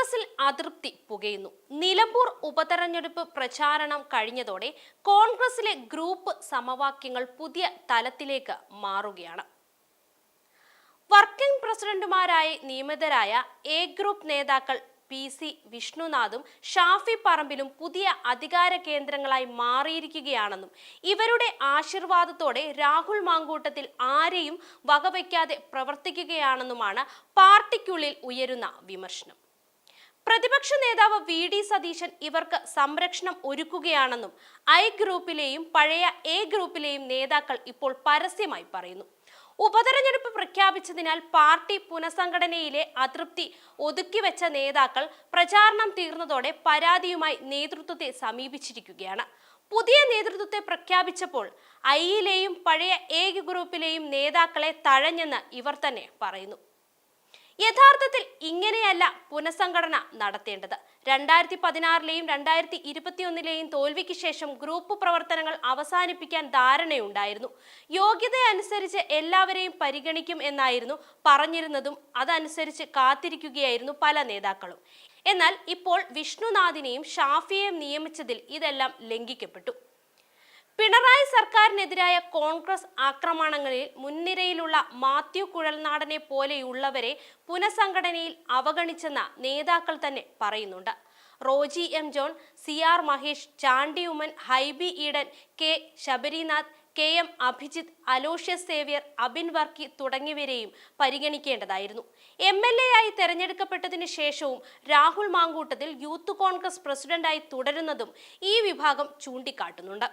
കോൺഗ്രസിൽ അതൃപ്തി പുകയുന്നു. നിലമ്പൂർ ഉപതെരഞ്ഞെടുപ്പ് പ്രചാരണം കഴിഞ്ഞതോടെ കോൺഗ്രസിലെ ഗ്രൂപ്പ് സമവാക്യങ്ങൾ പുതിയ തലത്തിലേക്ക് മാറുകയാണ്. വർക്കിംഗ് പ്രസിഡന്റുമാരായി നിയമിതരായ എ ഗ്രൂപ്പ് നേതാക്കൾ പി സി വിഷ്ണുനാഥും ഷാഫി പറമ്പിലും പുതിയ അധികാര കേന്ദ്രങ്ങളായി മാറിയിരിക്കുകയാണെന്നും ഇവരുടെ ആശീർവാദത്തോടെ രാഹുൽ മാങ്കൂട്ടത്തിൽ ആരെയും വകവയ്ക്കാതെ പ്രവർത്തിക്കുകയാണെന്നുമാണ് പാർട്ടിക്കുള്ളിൽ ഉയരുന്ന വിമർശനം. പ്രതിപക്ഷ നേതാവ് വി ഡി സതീശൻ ഇവർക്ക് സംരക്ഷണം ഒരുക്കുകയാണെന്നും ഐ ഗ്രൂപ്പിലെയും പഴയ എ ഗ്രൂപ്പിലെയും നേതാക്കൾ ഇപ്പോൾ പരസ്യമായി പറയുന്നു. ഉപതെരഞ്ഞെടുപ്പ് പ്രഖ്യാപിച്ചതിനാൽ പാർട്ടി പുനഃസംഘടനയിലെ അതൃപ്തി ഒതുക്കിവെച്ച നേതാക്കൾ പ്രചാരണം തീർന്നതോടെ പരാതിയുമായി നേതൃത്വത്തെ സമീപിച്ചിരിക്കുകയാണ്. പുതിയ നേതൃത്വത്തെ പ്രഖ്യാപിച്ചപ്പോൾ ഐയിലെയും പഴയ എ ഗ്രൂപ്പിലെയും നേതാക്കളെ തഴഞ്ഞെന്ന് ഇവർ തന്നെ പറയുന്നു. യഥാർത്ഥത്തിൽ ഇങ്ങനെയല്ല പുനഃസംഘടന നടത്തേണ്ടത്. രണ്ടായിരത്തി പതിനാറിലെയും രണ്ടായിരത്തി ഇരുപത്തിയൊന്നിലെയും തോൽവിക്ക് ശേഷം ഗ്രൂപ്പ് പ്രവർത്തനങ്ങൾ അവസാനിപ്പിക്കാൻ ധാരണയുണ്ടായിരുന്നു. യോഗ്യത അനുസരിച്ച് എല്ലാവരെയും പരിഗണിക്കും എന്നായിരുന്നു പറഞ്ഞിരുന്നതും അതനുസരിച്ച് കാത്തിരിക്കുകയായിരുന്നു പല നേതാക്കളും. എന്നാൽ ഇപ്പോൾ വിഷ്ണുനാഥിനെയും ഷാഫിയെയും നിയമിച്ചതിൽ ഇതെല്ലാം ലംഘിക്കപ്പെട്ടു. സർക്കാരിനെതിരായ കോൺഗ്രസ് ആക്രമണങ്ങളിൽ മുൻനിരയിലുള്ള മാത്യു കുഴൽനാടനെ പോലെയുള്ളവരെ പുനഃസംഘടനയിൽ അവഗണിച്ചെന്ന നേതാക്കൾ തന്നെ പറയുന്നുണ്ട്. Roji M John C R Mahesh Chandy Oommen Hibi Eden K Sabarinath K M Abhijith Aloysius Xavier Abin Varkey തുടങ്ങിയവരെയും പരിഗണിക്കേണ്ടതായിരുന്നു. എം എൽ എ ആയി തെരഞ്ഞെടുക്കപ്പെട്ടതിനു ശേഷവും രാഹുൽ മാങ്കൂട്ടത്തിൽ യൂത്ത് കോൺഗ്രസ് പ്രസിഡന്റായി തുടരുന്നതും ഈ വിഭാഗം ചൂണ്ടിക്കാട്ടുന്നുണ്ട്.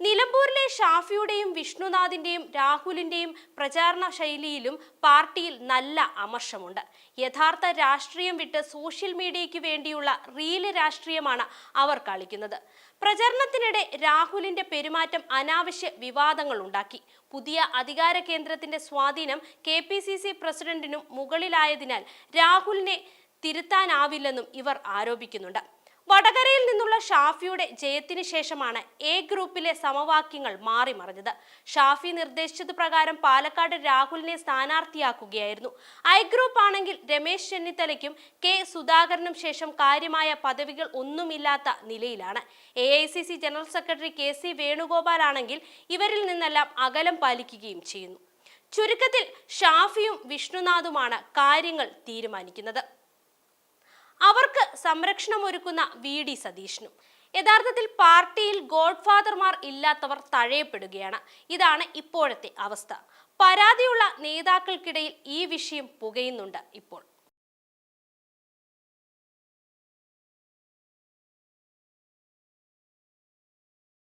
നിലമ്പൂരിലെ ഷാഫിയുടെയും വിഷ്ണുനാഥിന്റെയും രാഹുലിന്റെയും പ്രചാരണ ശൈലിയിലും പാർട്ടിയിൽ നല്ല അമർഷമുണ്ട്. യഥാർത്ഥ രാഷ്ട്രീയം വിട്ട് സോഷ്യൽ മീഡിയയ്ക്ക് വേണ്ടിയുള്ള റീൽ രാഷ്ട്രീയമാണ് അവർ കളിക്കുന്നത്. പ്രചരണത്തിനിടെ രാഹുലിന്റെ പെരുമാറ്റം അനാവശ്യ വിവാദങ്ങൾ ഉണ്ടാക്കി. പുതിയ അധികാര കേന്ദ്രത്തിന്റെ സ്വാധീനം കെ പി സി സി പ്രസിഡന്റിനും മുകളിലായതിനാൽ രാഹുലിനെ തിരുത്താനാവില്ലെന്നും ഇവർ ആരോപിക്കുന്നുണ്ട്. വടകരയിൽ നിന്നുള്ള ഷാഫിയുടെ ജയത്തിന് ശേഷമാണ് എ ഗ്രൂപ്പിലെ സമവാക്യങ്ങൾ മാറിമറിഞ്ഞത് ഷാഫി നിർദ്ദേശിച്ചത് പ്രകാരം പാലക്കാട് രാഹുലിനെ സ്ഥാനാർത്ഥിയാക്കുകയായിരുന്നു. ഐ ഗ്രൂപ്പ് ആണെങ്കിൽ രമേശ് ചെന്നിത്തലയ്ക്കും കെ സുധാകരനും ശേഷം കാര്യമായ പദവികൾ ഒന്നുമില്ലാത്ത നിലയിലാണ്. A general secretary K C Venugopal ആണെങ്കിൽ ഇവരിൽ നിന്നെല്ലാം അകലം പാലിക്കുകയും ചെയ്യുന്നു. ചുരുക്കത്തിൽ ഷാഫിയും വിഷ്ണുനാഥുമാണ് കാര്യങ്ങൾ തീരുമാനിക്കുന്നത്. അവർക്ക് സംരക്ഷണം ഒരുക്കുന്ന വി ഡി സതീഷിനും. യഥാർത്ഥത്തിൽ പാർട്ടിയിൽ ഗോഡ്ഫാദർമാർ ഇല്ലാത്തവർ തഴയപ്പെടുകയാണ്. ഇതാണ് ഇപ്പോഴത്തെ അവസ്ഥ. പരാതിയുള്ള നേതാക്കൾക്കിടയിൽ ഈ വിഷയം പുകയുന്നുണ്ട് ഇപ്പോൾ.